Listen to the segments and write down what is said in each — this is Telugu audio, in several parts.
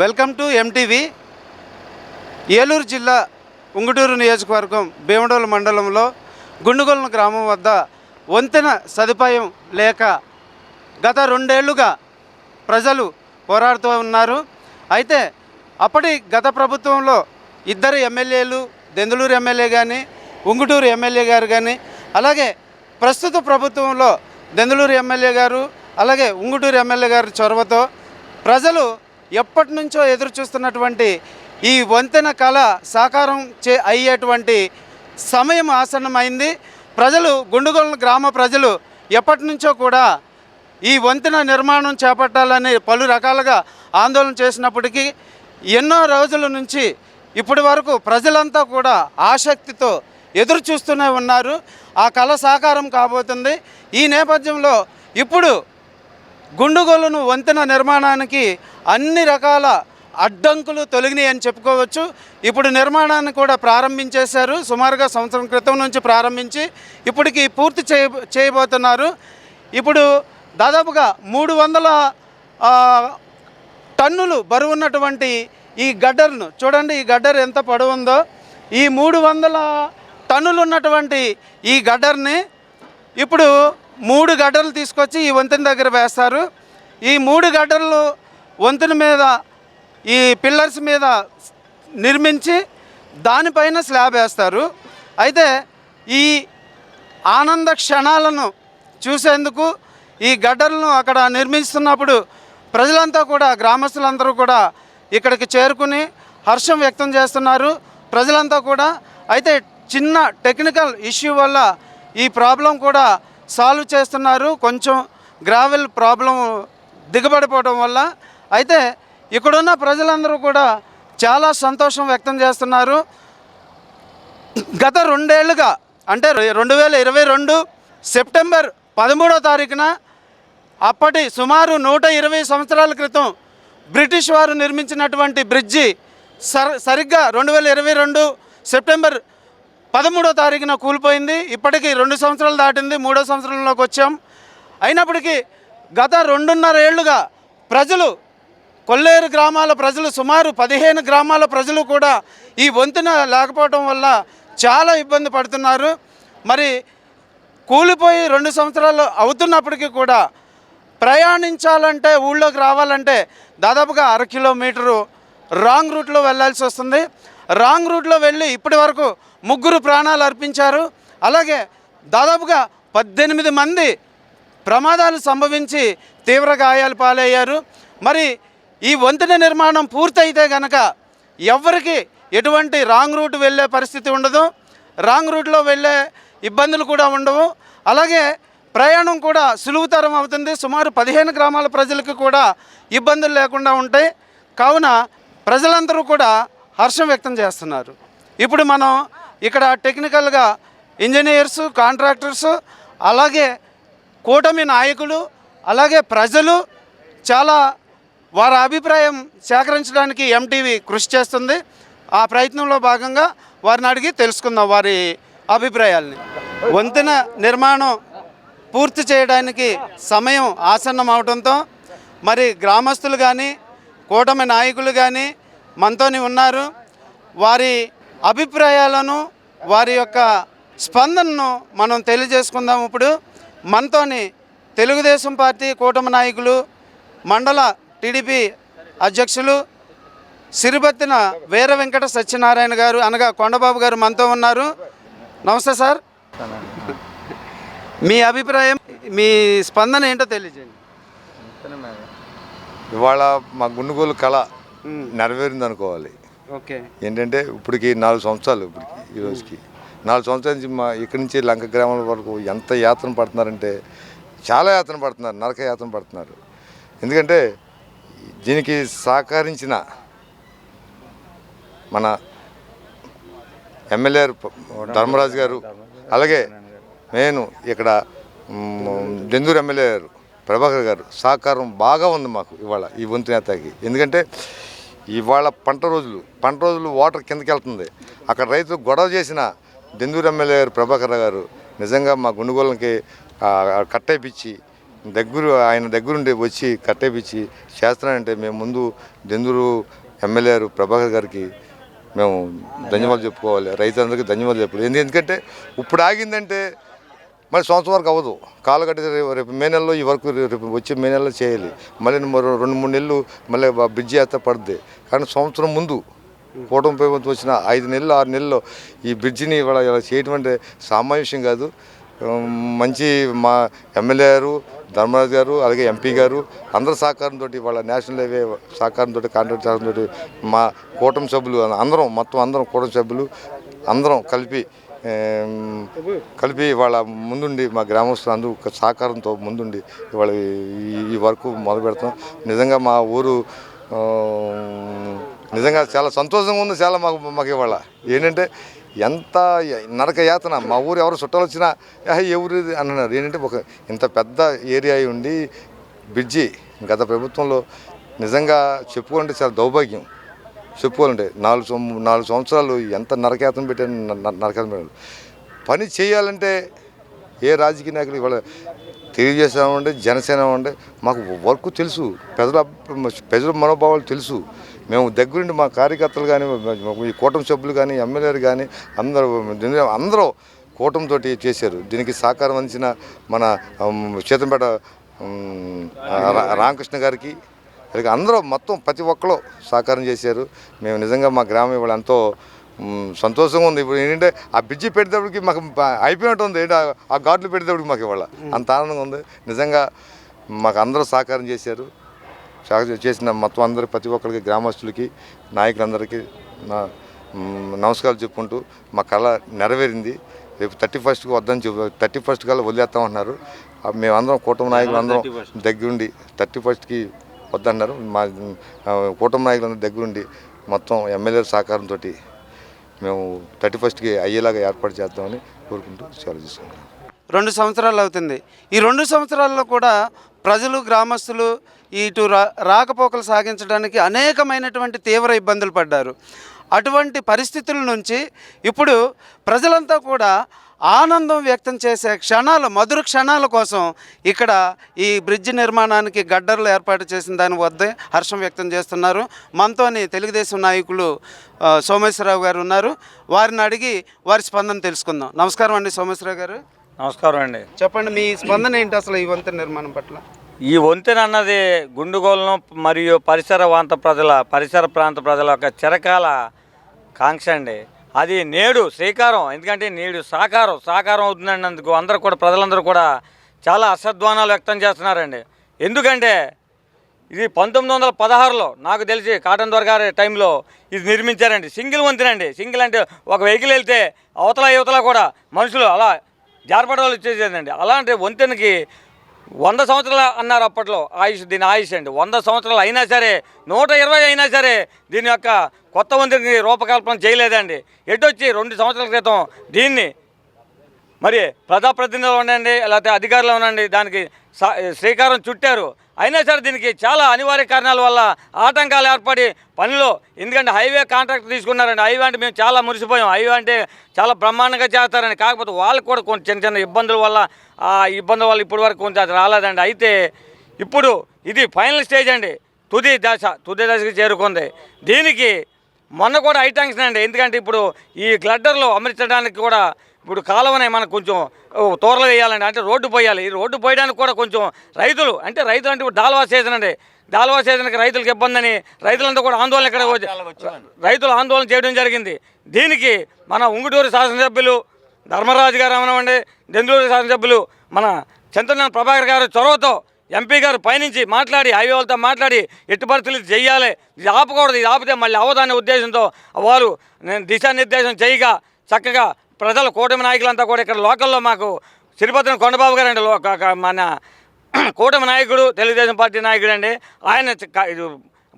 వెల్కమ్ టు ఎంటీవీ ఏలూరు జిల్లా ఉంగుటూరు నియోజకవర్గం భీమడోలు మండలంలో గుండుగొలను గ్రామం వద్ద వంతెన సదుపాయం లేక గత రెండేళ్ళుగా ప్రజలు పోరాడుతూ ఉన్నారు. అయితే అప్పటి గత ప్రభుత్వంలో ఇద్దరు ఎమ్మెల్యేలు దెందులూరు ఎమ్మెల్యే కానీ ఉంగుటూరు ఎమ్మెల్యే గారు కానీ అలాగే ప్రస్తుత ప్రభుత్వంలో దెందులూరు ఎమ్మెల్యే గారు అలాగే ఉంగుటూరు ఎమ్మెల్యే గారి చొరవతో ప్రజలు ఎప్పటి నుంచో ఎదురు చూస్తున్నటువంటి ఈ వంతెన కళ సాకారం చే అయ్యేటువంటి సమయం ఆసన్నమైంది. ప్రజలు గుండుగోల గ్రామ ప్రజలు ఎప్పటి నుంచో కూడా ఈ వంతెన నిర్మాణం చేపట్టాలని పలు రకాలుగా ఆందోళన చేసినప్పటికీ ఎన్నో రోజుల నుంచి ఇప్పటి వరకు ప్రజలంతా కూడా ఆసక్తితో ఎదురు చూస్తూనే ఉన్నారు. ఆ కళ సాకారం కాబోతుంది. ఈ నేపథ్యంలో ఇప్పుడు గుండుగోలును వంతెన నిర్మాణానికి అన్ని రకాల అడ్డంకులు తొలగినాయి అని చెప్పుకోవచ్చు. ఇప్పుడు నిర్మాణాన్ని కూడా ప్రారంభించేశారు. సుమారుగా సంవత్సరం క్రితం నుంచి ప్రారంభించి ఇప్పటికి పూర్తి చేయ చేయబోతున్నారు. ఇప్పుడు దాదాపుగా మూడు వందల టన్నులు బరువు ఉన్నటువంటి ఈ గడ్డర్ను చూడండి ఈ గడ్డర్ ఎంత పొడవు ఉందో. ఈ మూడు వందల టన్నులు ఉన్నటువంటి ఈ గడ్డర్ని ఇప్పుడు మూడు గడ్డలు తీసుకొచ్చి ఈ వంతెన దగ్గర వేస్తారు. ఈ మూడు గడ్డలు వంతెన మీద ఈ పిల్లర్స్ మీద నిర్మించి దానిపైన స్లాబ్ వేస్తారు. అయితే ఈ ఆనంద క్షణాలను చూసేందుకు ఈ గడ్డలను అక్కడ నిర్మిస్తున్నప్పుడు ప్రజలంతా కూడా గ్రామస్తులందరూ కూడా ఇక్కడికి చేరుకుని హర్షం వ్యక్తం చేస్తున్నారు. ప్రజలంతా కూడా అయితే చిన్న టెక్నికల్ ఇష్యూ వల్ల ఈ ప్రాబ్లం కూడా సాల్వ్ చేస్తున్నారు. కొంచెం గ్రావెల్ ప్రాబ్లం దిగబడిపోవడం వల్ల. అయితే ఇక్కడున్న ప్రజలందరూ కూడా చాలా సంతోషం వ్యక్తం చేస్తున్నారు. గత రెండేళ్ళుగా అంటే రెండు వేల ఇరవై రెండు సెప్టెంబర్ పదమూడో తారీఖున అప్పటి సుమారు నూట ఇరవై సంవత్సరాల క్రితం బ్రిటిష్ వారు నిర్మించినటువంటి బ్రిడ్జి సర్ సరిగ్గా రెండు వేల ఇరవై రెండు సెప్టెంబర్ పదమూడో తారీఖున కూలిపోయింది. ఇప్పటికీ రెండు సంవత్సరాలు దాటింది. మూడో సంవత్సరంలోకి వచ్చాం. అయినప్పటికీ గత రెండున్నర ఏళ్ళుగా ప్రజలు కొల్లేరు గ్రామాల ప్రజలు సుమారు పదిహేను గ్రామాల ప్రజలు కూడా ఈ వంతెన లేకపోవడం వల్ల చాలా ఇబ్బంది పడుతున్నారు. మరి కూలిపోయి రెండు సంవత్సరాలు అవుతున్నప్పటికీ కూడా ప్రయాణించాలంటే ఊళ్ళోకి రావాలంటే దాదాపుగా అర కిలోమీటరు రాంగ్ రూట్లో వెళ్ళాల్సి వస్తుంది. రాంగ్ రూట్లో వెళ్ళి ఇప్పటి వరకు ముగ్గురు ప్రాణాలు అర్పించారు. అలాగే దాదాపుగా పద్దెనిమిది మంది ప్రమాదాలు సంభవించి తీవ్ర గాయాలు పాలయ్యారు. మరి ఈ వంతెన నిర్మాణం పూర్తయితే గనక ఎవరికి ఎటువంటి రాంగ్ రూట్ వెళ్ళే పరిస్థితి ఉండదు. రాంగ్ రూట్లో వెళ్ళే ఇబ్బందులు కూడా ఉండవు. అలాగే ప్రయాణం కూడా సులువుతరం అవుతుంది. సుమారు పదిహేను గ్రామాల ప్రజలకు కూడా ఇబ్బందులు లేకుండా ఉంటాయి. కావున ప్రజలందరూ కూడా హర్షం వ్యక్తం చేస్తున్నారు. ఇప్పుడు మనం ఇక్కడ టెక్నికల్గా ఇంజనీర్స్ కాంట్రాక్టర్స్ అలాగే కూటమి నాయకులు అలాగే ప్రజలు చాలా వారి అభిప్రాయం సేకరించడానికి ఎంటీవీ కృషి చేస్తుంది. ఆ ప్రయత్నంలో భాగంగా వారిని అడిగి తెలుసుకుందాం వారి అభిప్రాయాల్ని. వంతెన నిర్మాణం పూర్తి చేయడానికి సమయం ఆసన్నం అవడంతో మరి గ్రామస్తులు కానీ కూటమి నాయకులు కానీ మనతోని ఉన్నారు. వారి అభిప్రాయాలను వారి యొక్క స్పందనను మనం తెలియజేసుకుందాం. ఇప్పుడు మనతోని తెలుగుదేశం పార్టీ కూటమి నాయకులు మండల టీడీపీ అధ్యక్షులు సిరిబత్తిన వీర వెంకట సత్యనారాయణ గారు అనగా కొండబాబు గారు మనతో ఉన్నారు. నమస్తే సార్. మీ అభిప్రాయం మీ స్పందన ఏంటో తెలియజేయండి. ఇవాళ మా గుండుగోలు కళ నెరవేరింది అనుకోవాలి ఏంటంటే ఇప్పటికి నాలుగు సంవత్సరాలు ఇప్పటికి ఈ రోజుకి. నాలుగు సంవత్సరాల నుంచి మా ఇక్కడి నుంచి లంక గ్రామాల వరకు ఎంత యాత్ర పడుతున్నారంటే చాలా యాత్ర పడుతున్నారు నరక యాత్ర పడుతున్నారు. ఎందుకంటే దీనికి సహకరించిన మన ఎమ్మెల్యే ధర్మరాజు గారు అలాగే నేను ఇక్కడ డెందూరు ఎమ్మెల్యే గారు ప్రభాకర్ గారు సహకారం బాగా ఉంది మాకు ఇవాళ ఈ వంతు నేతకి ఎందుకంటే ఇవాళ పంట రోజులు. పంట రోజులు వాటర్ కిందకి వెళ్తుంది. అక్కడ రైతు గొడవ చేసిన దెందూరు ఎమ్మెల్యే గారు ప్రభాకర్ గారు నిజంగా మా గుండుగోళ్ళకి కట్టేపిచ్చి దగ్గర ఆయన దగ్గరుండి వచ్చి కట్టేపిచ్చి చేస్తున్నానంటే మేము ముందు దెందూరు ఎమ్మెల్యే గారు ప్రభాకర్ గారికి మేము ధన్యవాదాలు చెప్పుకోవాలి. రైతులందరికీ ధన్యవాదాలు చెప్పాలి. ఎందుకంటే ఇప్పుడు ఆగిందంటే మళ్ళీ సంవత్సరం వరకు అవ్వదు. కాలు కట్టితే రేపు మే నెలలో ఈ వరకు రేపు వచ్చే మే నెలలో చేయాలి. మళ్ళీ మరో రెండు మూడు నెలలు మళ్ళీ బ్రిడ్జ్ బ్రిడ్జి చేస్తే పడుద్ది. కానీ సంవత్సరం ముందు కూటమి ప్రభుత్వం వచ్చిన ఐదు నెలలు ఆరు నెలల్లో ఈ బ్రిడ్జిని ఇవాళ ఇలా చేయటం అంటే సామాన్య విషయం కాదు. మంచి మా ఎమ్మెల్యే గారు ధర్మరాజు గారు అలాగే ఎంపీ గారు అందరి సహకారంతో వాళ్ళ నేషనల్ హైవే సహకారంతో కాంట్రాక్ట్ సహకారంతో మా కూటమి సభ్యులు అందరం మొత్తం అందరం కూటమి సభ్యులు అందరం కలిపి కలిపి వాళ్ళ ముందుండి మా గ్రామస్తులు అందరూ ఒక సహకారంతో ముందుండి ఇవాళ ఈ వర్క్ మొదలు పెడతాం. నిజంగా మా ఊరు నిజంగా చాలా సంతోషంగా ఉంది చాలా మాకు మాకు ఇవాళ. ఏంటంటే ఎంత నరక యాతన మా ఊరు ఎవరు చుట్టాలు వచ్చినా "ఏహ్, ఏ ఊరు ఇది?" అన్నారు. ఏంటంటే ఒక ఇంత పెద్ద ఏరియా ఉండి బ్రిడ్జి గత ప్రభుత్వంలో నిజంగా చెప్పుకోవాలంటే చాలా దౌర్భాగ్యం. చెప్పుకోవాలంటే నాలుగు సం- నాలుగు సంవత్సరాలు ఎంత నరకేతం పెట్టాను నరకేతం పెట్టాను పని చేయాలంటే ఏ రాజకీయ నాయకులు ఇవాళ తెలియజేసామంటే జనసేన ఉండే మాకు వర్క్ తెలుసు ప్రజల ప్రజల మనోభావాలు తెలుసు. మేము దగ్గరుండి మా కార్యకర్తలు కానీ ఈ కూటమి సభ్యులు కానీ ఎమ్మెల్యేలు కానీ అందరూ అందరూ కూటమితో చేశారు. దీనికి సహకారం అందించిన మన చేతంపేట రా- రామకృష్ణ గారికి అలాగే అందరూ మొత్తం ప్రతి ఒక్కరు సహకారం చేశారు. మేము నిజంగా మా గ్రామం ఇవాళ ఎంతో సంతోషంగా ఉంది. ఇప్పుడు ఏంటంటే ఆ బ్రిడ్జి పెట్టేటప్పటికి మాకు అయిపోయినట్టు ఉంది. ఏంటి? ఆ- ఘాట్లు పెట్టేటప్పటికి మాకు ఇవాళ అంత ఆనందంగా ఉంది. నిజంగా మాకు అందరూ సహకారం చేశారు. సహకారం చేసిన మొత్తం అందరికి ప్రతి ఒక్కరికి గ్రామస్తులకి నాయకులందరికీ నా నమస్కారాలు చెప్పుకుంటూ మా కళ నెరవేరింది. రేపు థర్టీ ఫస్ట్కి వద్దని చెప్పి థర్టీ ఫస్ట్ కల్లా వదిలేస్తామంటున్నారు. మేమందరం కూటమి నాయకులు అందరం దగ్గరుండి థర్టీ ఫస్ట్కి వద్దన్నారు. మా ఆ, కూటమి నాయకులందరూ దగ్గరుండి మొత్తం ఎమ్మెల్యే సహకారంతో మేము థర్టీ ఫస్ట్కి అయ్యేలాగా ఏర్పాటు చేద్దామని కోరుకుంటూ సెలవు తీసుకుంటాం రెండు సంవత్సరాలు అవుతుంది. ఈ రెండు సంవత్సరాల్లో కూడా ప్రజలు గ్రామస్తులు ఇటు రా రాకపోకలు సాగించడానికి అనేకమైనటువంటి తీవ్ర ఇబ్బందులు పడ్డారు. అటువంటి పరిస్థితుల నుంచి ఇప్పుడు ప్రజలంతా కూడా ఆనందం వ్యక్తం చేసే క్షణాలు మధుర క్షణాల కోసం ఇక్కడ ఈ బ్రిడ్జ్ నిర్మాణానికి గడ్డర్లు ఏర్పాటు చేసిన దాని వద్దే హర్షం వ్యక్తం చేస్తున్నారు. మనతోని తెలుగుదేశం నాయకులు సోమేశ్వరరావు గారు ఉన్నారు. వారిని అడిగి వారి స్పందన తెలుసుకుందాం. నమస్కారం అండి సోమేశ్వరరావు గారు. నమస్కారం అండి. చెప్పండి మీ స్పందన ఏంటి అసలు ఈ వంతెన నిర్మాణం పట్ల? ఈ వంతెన అన్నది గుండుగోలను మరియు పరిసర ప్రాంత ప్రజల పరిసర ప్రాంత ప్రజల యొక్క చిరకాల కాంక్ష అండి. అది నేడు శ్రీకారం ఎందుకంటే నేడు సాకారం సాకారం అవుతుందన్నందుకు అందరూ కూడా ప్రజలందరూ కూడా చాలా అసద్వానాలు వ్యక్తం చేస్తున్నారండి. ఎందుకంటే ఇది పంతొమ్మిది వందల పదహారులో నాకు తెలిసి కాటన్ దొర గారి టైంలో ఇది నిర్మించారండి. సింగిల్ వంతెనండి. సింగిల్ అంటే ఒక వెహికల్ వెళ్తే అవతల యువతల కూడా మనుషులు అలా జారపడాలు వచ్చేసేదండి. అలాంటి వంతెనకి వంద సంవత్సరాలు అన్నారు అప్పట్లో ఆయుష్ దీని ఆయుష్ అండి. వంద సంవత్సరాలు అయినా సరే నూట ఇరవై అయినా సరే దీని యొక్క కొత్త వంతెనకి రూపకల్పన చేయలేదండి. ఎటొచ్చి రెండు సంవత్సరాల క్రితం దీన్ని మరి ప్రజాప్రతినిధులు ఉండండి లేకపోతే అధికారులు ఉండండి దానికి శ్రీకారం చుట్టారు. అయినా సరే దీనికి చాలా అనివార్య కారణాల వల్ల ఆటంకాలు ఏర్పడి పనిలో. ఎందుకంటే హైవే కాంట్రాక్ట్ తీసుకున్నారండి. హైవే అంటే మేము చాలా మురిసిపోయాం. హైవే అంటే చాలా బ్రహ్మాండంగా చేస్తారని. కాకపోతే వాళ్ళకి కూడా కొంచెం చిన్న చిన్న ఇబ్బందుల వల్ల ఆ ఇబ్బందుల వల్ల ఇప్పటి వరకు కొంచెం అది రాలేదండి. అయితే ఇప్పుడు ఇది ఫైనల్ స్టేజ్ అండి. తుది దశ తుది దశకి చేరుకుంది. దీనికి మొన్న కూడా ఐటాంక్స్ అండి. ఎందుకంటే ఇప్పుడు ఈ గ్లడ్డర్లు అమర్చడానికి కూడా ఇప్పుడు కాలువనే మనకు కొంచెం తోరలు వేయాలండి. అంటే రోడ్డు పోయాలి. ఈ రోడ్డు పోయడానికి కూడా కొంచెం రైతులు అంటే రైతులు అంటే ఇప్పుడు దాల్వా సీజన్ అండి. దాల్వా సీజన్కి రైతులకు ఇబ్బంది అని రైతులంతా కూడా ఆందోళన ఇక్కడ రైతులు ఆందోళన చేయడం జరిగింది. దీనికి మన ఉంగుటూరు శాసనసభ్యులు ధర్మరాజు గారు అవనివ్వండి దెందులూరు శాసనసభ్యులు మన చంద్రనాథ్ ప్రభాకర్ గారు చొరవతో ఎంపీ గారు పైనుంచి మాట్లాడి హైవే వాళ్ళతో మాట్లాడి ఎట్టి పరిస్థితులు ఇది చెయ్యాలి. ఇది ఆపకూడదు ఇది ఆపితే మళ్ళీ అవదానే ఉద్దేశంతో వారు నేను దిశానిర్దేశం చేయగా చక్కగా ప్రజల కూటమి నాయకులంతా కూడా ఇక్కడ లోకల్లో మాకు సిరిపత్రం కొండబాబు గారు అండి మన కూటమి నాయకుడు తెలుగుదేశం పార్టీ నాయకుడు అండి ఆయన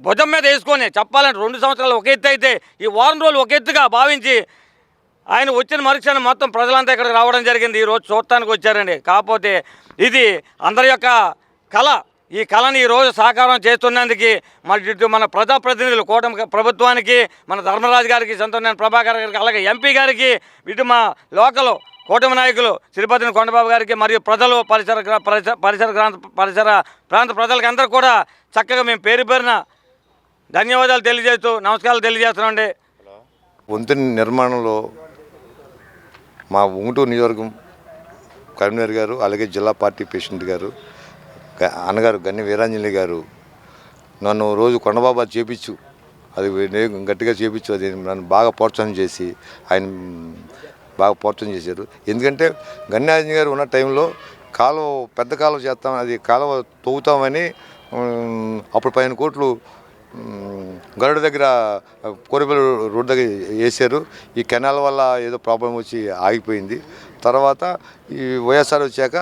భుజం మీద వేసుకొని చెప్పాలంటే రెండు సంవత్సరాలు ఒక ఎత్తు అయితే ఈ వారం రోజులు ఒక ఎత్తుగా భావించి ఆయన వచ్చిన మరుక్షణం మొత్తం ప్రజలంతా ఇక్కడికి రావడం జరిగింది. ఈరోజు చూడటానికి వచ్చారండి. కాకపోతే ఇది అందరి యొక్క కళ. ఈ కళని ఈరోజు సాకారం చేస్తున్నందుకు మరి ఇటు మన ప్రజాప్రతినిధులు కూటమి ప్రభుత్వానికి మన ధర్మరాజు గారికి సంతోష్ ప్రభాకర్ గారికి అలాగే ఎంపీ గారికి ఇటు మా లోకల్ కూటమి నాయకులు తిరుపతిని కొండబాబు గారికి మరియు ప్రజలు పరిసర పరిసర పరిసర ప్రాంత పరిసర ప్రాంత ప్రజలకి అందరూ కూడా చక్కగా మేము పేరు పేరున ధన్యవాదాలు తెలియజేస్తూ నమస్కారాలు తెలియజేస్తున్నాండి వంతెన నిర్మాణంలో మా ఉంగుటూరు నియోజకవర్గం కరీంనగర్ గారు అలాగే జిల్లా పార్టీ ప్రెసిడెంట్ గారు అన్నగారు గన్ని వీరాంజలి గారు నన్ను రోజు కొండబాబా చేపించు. అది గట్టిగా చేపించు అది నన్ను బాగా ప్రోత్సాహం చేసి ఆయన బాగా ప్రోత్సాహం చేశారు. ఎందుకంటే గన్యాజీ గారు ఉన్న టైంలో కాలువ పెద్ద కాలువ చేస్తాం అది కాలువ తవ్వుతామని అప్పుడు పదిహేను కోట్లు గరుడు గరుడ దగ్గర కోరిపల్లి రోడ్ దగ్గర వేసారు ఈ కెనాల్ వల్ల ఏదో ప్రాబ్లం వచ్చి ఆగిపోయింది. తర్వాత ఈ వైఎస్ఆర్ వచ్చాక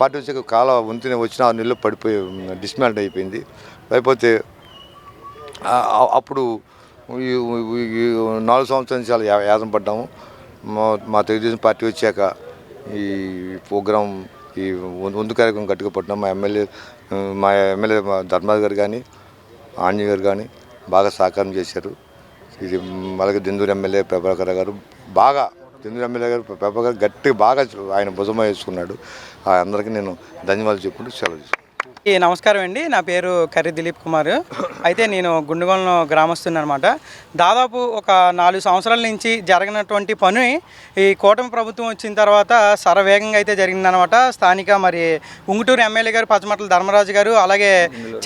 పార్టీ వచ్చాక కాల వంతునే వచ్చిన ఆ నీళ్ళు పడిపోయి డిస్మాల్ట్ అయిపోయింది. అయిపోతే అప్పుడు నాలుగు సంవత్సరాల నుంచి చాలా యాదం పడ్డాము. మా మా తెలుగుదేశం పార్టీ వచ్చాక ఈ ప్రోగ్రాం ఈ వం- వంతు కార్యక్రమం గట్టిగా పట్టినాం. మా ఎమ్మెల్యే మా ఎమ్మెల్యే మా గారు కానీ ఆంజీ గారు కానీ బాగా సహకారం చేశారు. ఇది అలాగే దిందూరు ఎమ్మెల్యే ప్రభాకర్ గారు బాగా దెందూరు ఎమ్మెల్యే గారు ప్రభాకర్ గారు గట్టి బాగా ఆయన భుజమ వేసుకున్నాడు. ఆ అందరికీ నేను ధన్యవాదాలు చెప్పుకుంటూ సెలవు తీసుకున్నాను నమస్కారం అండి. నా పేరు కర్రి దిలీప్ కుమార్. అయితే నేను గుండుగోళం గ్రామస్తుని అనమాట దాదాపు ఒక నాలుగు సంవత్సరాల నుంచి జరిగినటువంటి పని ఈ కూటమి ప్రభుత్వం వచ్చిన తర్వాత శరవేగంగా అయితే జరిగిందనమాట. స్థానిక మరి ఉంగుటూరు ఎమ్మెల్యే గారు పచ్చమట్ల ధర్మరాజు గారు అలాగే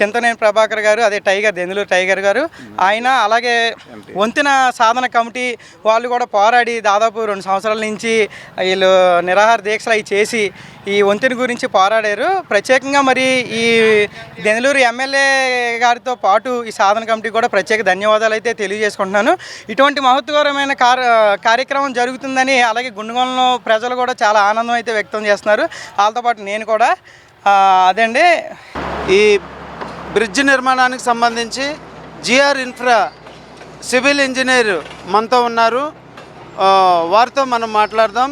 చింతనేని ప్రభాకర్ గారు అదే టైగర్ దెందులూరు టైగర్ గారు ఆయన అలాగే వంతెన సాధన కమిటీ వాళ్ళు కూడా పోరాడి దాదాపు రెండు సంవత్సరాల నుంచి వీళ్ళు నిరాహార దీక్షలు అవి చేసి ఈ వంతెన గురించి పోరాడారు. ప్రత్యేకంగా మరి ఈ దెందులూరు ఎమ్మెల్యే గారితో పాటు ఈ సాధన కమిటీ కూడా ప్రత్యేక ధన్యవాదాలు అయితే తెలియజేసుకుంటున్నాను. ఇటువంటి మహత్వకరమైన కార్ కార్యక్రమం జరుగుతుందని అలాగే గుండెగొండలో ప్రజలు కూడా చాలా ఆనందం అయితే వ్యక్తం చేస్తున్నారు. వాళ్ళతో పాటు నేను కూడా అదండి ఈ బ్రిడ్జ్ నిర్మాణానికి సంబంధించి జిఆర్ ఇన్ఫ్రా సివిల్ ఇంజనీర్ మనతో ఉన్నారు. వారితో మనం మాట్లాడదాం.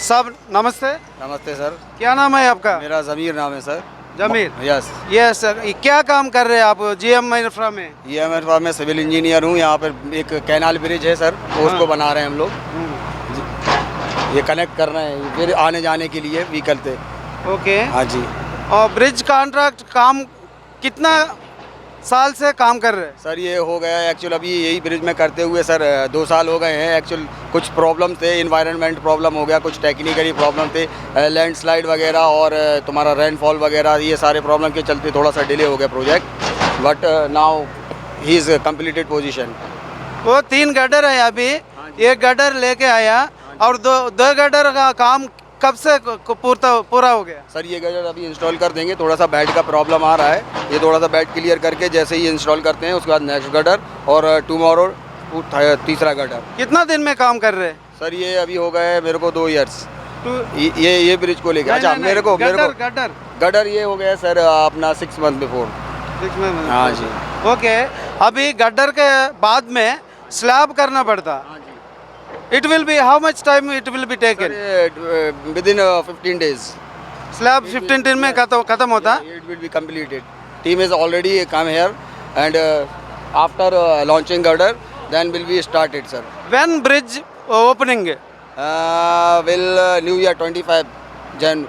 सब नमस्ते। नमस्ते सर। क्या नाम है आपका? मेरा जमीर नाम है sir. Zameer? Yes. Yes sir. क्या काम कर रहे हैं आप जी एम इन्फ्रा में? जी एम इन्फ्रा में सिविल इंजीनियर हूँ यहाँ पर एक कैनाल ब्रिज है सर। हाँ। उसको बना रहे हैं हम लोग। हम्म। ये कनेक्ट कर रहे हैं फिर आने जाने के लिए व्हीकल पे। ओके। हाँ जी। और ब्रिज कॉन्ट्रैक्ट काम कितना साल से काम कर रहे हैं। सर ये हो गया एक्चुअल अभी यही ब्रिज में करते हुए सर दो साल हो गए हैं एक्चुअल कुछ प्रॉब्लम थे इन्वायरमेंट प्रॉब्लम हो गया कुछ टेक्निकली प्रॉब्लम थे लैंडस्लाइड वगैरह और तुम्हारा रेनफॉल वगैरह ये सारे प्रॉब्लम के चलते थोड़ा सा डिले हो गया project but now he is completed position वो तीन गडर है अभी एक गडर लेके आया और दो दो गडर का काम कब से पूरा पूरा हो गया? सर ये गजर अभी इंस्टॉल कर देंगे। थोड़ा सा बेड का प्रॉब्लम आ रहा है। ये थोड़ा सा बेड क्लियर करके जैसे ही इंस्टॉल करते हैं उसके बाद नेक्स्ट गटर और टुमारो तीसरा गटर कितना दिन में काम कर रहे हैं? सर ये अभी हो गए मेरे को दो इयर्स टू ये ये ब्रिज को लेकर अच्छा मेरे को मेरे को। गटर गटर ये हो गया सर अपना सिक्स मंथ बिफोर हाँ जी। ओके अभी गड्ढर के बाद में स्लैब करना पड़ता। It will be how much time it will be taken? Sir, uh, within uh, 15 days. Slab 15 days में खत्म होता It will be completed. Team is already come here and uh, after uh, launching order then will be started, sir. When bridge opening? Uh, will uh, New Year 25 Jan.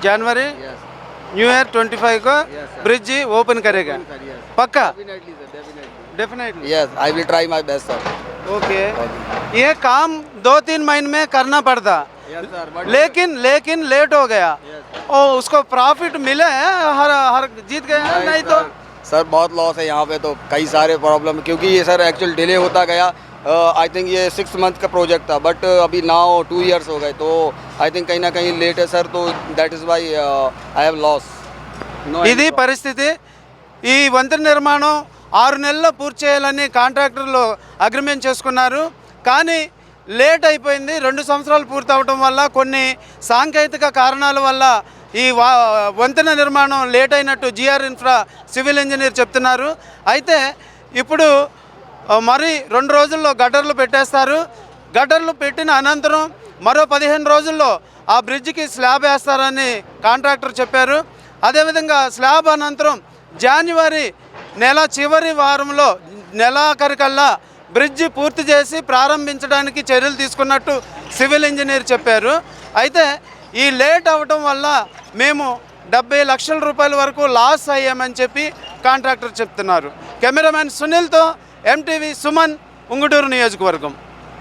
January? Yes. New year 25 को ब्रिज ओपन करेगा पक्का definitely definitely yes I will try my best sir okay ये काम दो तीन महीने में करना पड़ता yes sir but लेकिन लेकिन लेट हो गया yes और उसको प्रॉफिट मिले हैं हर हर जीत गए हैं नहीं तो सर बहुत लॉस है यहाँ पे तो कई सारे प्रॉब्लम क्योंकि ये सर एक्चुअल डिले होता गया आई थिंक ये सिक्स मंथ का प्रोजेक्ट था बट अभी नाउ टू इयर्स हो गए तो आई थिंक कहीं ना कहीं लेट है सर तो that is why I have loss ఇది పరిస్థితి ఈ వంతెన నిర్మాణం ఆరు నెలల్లో పూర్తి చేయాలని కాంట్రాక్టర్లు అగ్రిమెంట్ చేసుకున్నారు. కానీ లేట్ అయిపోయింది. రెండు సంవత్సరాలు పూర్తి అవడం వల్ల కొన్ని సాంకేతిక కారణాల వల్ల ఈ వంతెన నిర్మాణం లేట్ అయినట్టు జిఆర్ ఇన్ఫ్రా సివిల్ ఇంజనీర్ చెప్తున్నారు. అయితే ఇప్పుడు మరి రెండు రోజుల్లో గడ్డర్లు పెట్టేస్తారు. గడ్డర్లు పెట్టిన అనంతరం మరో పదిహేను రోజుల్లో ఆ బ్రిడ్జికి స్లాబ్ వేస్తారని కాంట్రాక్టర్ చెప్పారు. అదేవిధంగా స్లాబ్ అనంతరం జాన్యువరి నెల చివరి వారంలో నెలాఖరికల్లా బ్రిడ్జి పూర్తి చేసి ప్రారంభించడానికి చర్యలు తీసుకున్నట్టు సివిల్ ఇంజనీర్ చెప్పారు. అయితే ఈ లేట్ అవ్వటం వల్ల మేము డెబ్బై లక్షల రూపాయల వరకు లాస్ అయ్యామని చెప్పి కాంట్రాక్టర్ చెప్తున్నారు. కెమెరామెన్ సునీల్తో ఎంటీవీ సుమన్ ఉంగుటూరు నియోజకవర్గం.